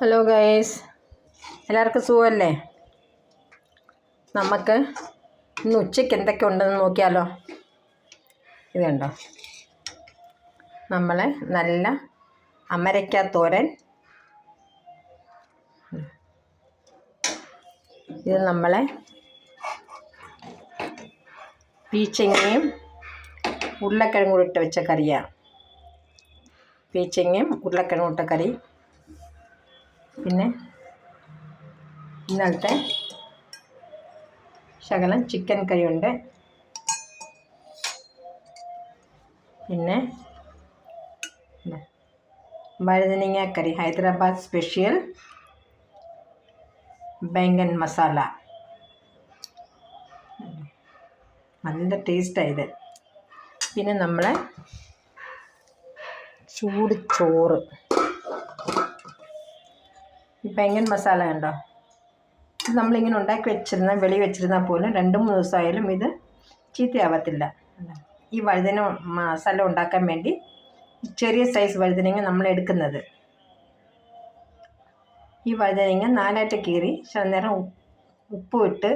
Hello guys എല്ലാവർക്കും സുഖമല്ലേ? നമുക്ക് ഇന്ന് ഉച്ചയ്ക്ക് എന്തൊക്കെ ഉണ്ടെന്ന് നോക്കിയാലോ. ഇത് കണ്ടോ? നമ്മളെ നല്ല അമരയ്ക്ക തോരൻ. ഇത് നമ്മളെ പീച്ചങ്ങയും ഉരുളക്കിഴങ്ങ് ഇട്ട് വെച്ച കറിയാണ് പീച്ചങ്ങയും ഉരുളക്കിഴങ്ങ് ഇട്ട കറി. പിന്നെ ഇന്നലത്തെ ശകലം ചിക്കൻ കറി ഉണ്ട് പിന്നെ വഴുതനങ്ങ കറി ഹൈദരാബാദ് സ്പെഷ്യൽ ബെങ്കൻ മസാല നല്ല ടേസ്റ്റായത് പിന്നെ നമ്മളെ ചൂട് ചോറ്. ഈ ബെങ്കൻ മസാല കണ്ടോ? ഇത് നമ്മളിങ്ങനെ ഉണ്ടാക്കി വെച്ചിരുന്ന വെളി വെച്ചിരുന്നാൽ പോലും രണ്ട് മൂന്ന് ദിവസമായാലും ഇത് ചീത്തയാവത്തില്ല. ഈ വഴുതന മസാല ഉണ്ടാക്കാൻ വേണ്ടി ചെറിയ സൈസ് വഴുതനങ്ങ നമ്മൾ എടുക്കുന്നത്. ഈ വഴുതനങ്ങ നാലായിട്ട് കീറി അന്നേരം ഉപ്പ് ഇട്ട്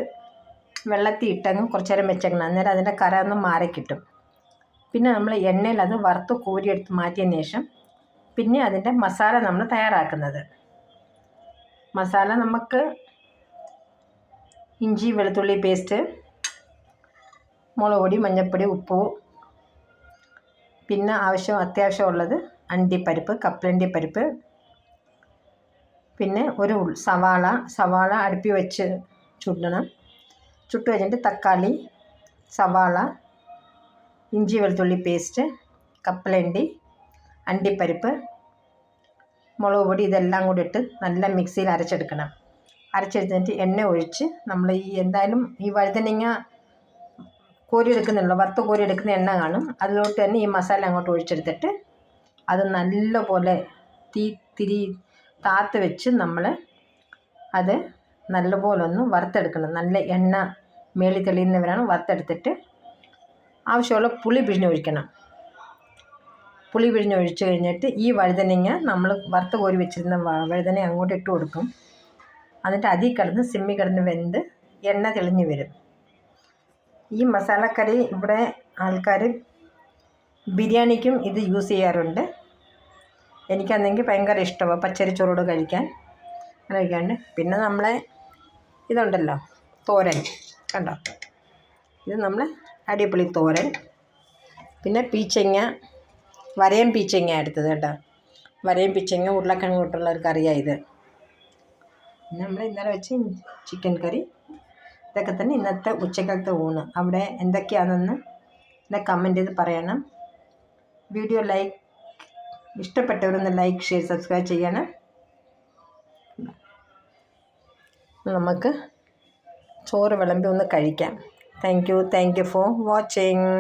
വെള്ളത്തിൽ ഇട്ടങ്ങ് കുറച്ച് നേരം വെച്ചേക്കണം. അന്നേരം അതിന്റെ കര ഒന്ന് മാറി കിട്ടും. പിന്നെ നമ്മൾ എണ്ണയിൽ അത് വറുത്ത് കോരിയെടുത്ത് മാറ്റിയതിന് ശേഷം പിന്നെ അതിന്റെ മസാല നമ്മൾ തയ്യാറാക്കുന്നത്. മസാല നമുക്ക് ഇഞ്ചി വെളുത്തുള്ളി പേസ്റ്റ് മുളക് പൊടി മഞ്ഞൾപ്പൊടി ഉപ്പ് പിന്നെ ആവശ്യം അത്യാവശ്യമുള്ളത് അണ്ടിപ്പരിപ്പ് കപ്പലണ്ടിപ്പരിപ്പ് പിന്നെ ഒരു സവാള സവാള അടുപ്പി വെച്ച് ചുടണം ചുട്ട് കഴിഞ്ഞിട്ട് തക്കാളി സവാള ഇഞ്ചി വെളുത്തുള്ളി പേസ്റ്റ് കപ്പലണ്ടി അണ്ടിപ്പരിപ്പ് മുളക് പൊടി ഇതെല്ലാം കൂടി ഇട്ട് നല്ല മിക്സിയിൽ അരച്ചെടുക്കണം. അരച്ചെടുത്തിട്ട് എണ്ണ ഒഴിച്ച് നമ്മൾ ഈ എന്തായാലും ഈ വഴുതനങ്ങ കോരിയെടുക്കുന്നുള്ളൂ വറുത്ത് കോരിയെടുക്കുന്ന എണ്ണ കാണും. അതിലോട്ട് തന്നെ ഈ മസാല അങ്ങോട്ട് ഒഴിച്ചെടുത്തിട്ട് അത് നല്ലപോലെ തീ തിരി താത്ത് വെച്ച് നമ്മൾ അത് നല്ലപോലെ ഒന്ന് വറുത്തെടുക്കണം. നല്ല എണ്ണ മേളി തെളിയുന്നവരാണ് വറുത്തെടുത്തിട്ട് ആവശ്യമുള്ള പുളി പിഴിഞ്ഞൊഴിക്കണം പുളി പിഴിഞ്ഞൊഴിച്ച് കഴിഞ്ഞിട്ട് ഈ വഴുതനങ്ങ നമ്മൾ വറുത്ത് കോരി വെച്ചിരുന്ന വഴുതന അങ്ങോട്ട് ഇട്ട് കൊടുക്കും. എന്നിട്ട് അതിൽ കിടന്ന് സിമ്മി കിടന്ന് വെന്ത് എണ്ണ തെളിഞ്ഞ് വരും. ഈ മസാലക്കറി ഇവിടെ ആൾക്കാർ ബിരിയാണിക്കും ഇത് യൂസ് ചെയ്യാറുണ്ട്. എനിക്കന്നെങ്കിൽ ഭയങ്കര ഇഷ്ടമാണ് പച്ചരി ചോറോട് കഴിക്കാൻ. അങ്ങനെ കഴിക്കാണ്ട് പിന്നെ നമ്മളെ ഇതുണ്ടല്ലോ തോരൻ. കണ്ടോ? ഇത് നമ്മൾ അടിപൊളി തോരൻ. പിന്നെ പീച്ചങ്ങ വരയം പീച്ചങ്ങ എടുത്തത് കേട്ടോ. വരയും പീച്ചങ്ങ ഉരുളക്കിഴങ്ങ് കൂട്ടുള്ള ഒരു കറിയാണ് ഇത്. നമ്മൾ ഇന്നലെ വെച്ച് ചിക്കൻ കറി ഇതൊക്കെ തന്നെ ഇന്നത്തെ ഉച്ചക്കാലത്തെ ഊണ്. അവിടെ എന്തൊക്കെയാണെന്ന് എന്നെ കമന്റ് ചെയ്ത് പറയണം. വീഡിയോ ലൈക്ക് ഇഷ്ടപ്പെട്ടവരൊന്ന് ലൈക്ക് ഷെയർ സബ്സ്ക്രൈബ് ചെയ്യണം. നമുക്ക് ചോറ് വിളമ്പി ഒന്ന് കഴിക്കാം. Thank you thank you for watching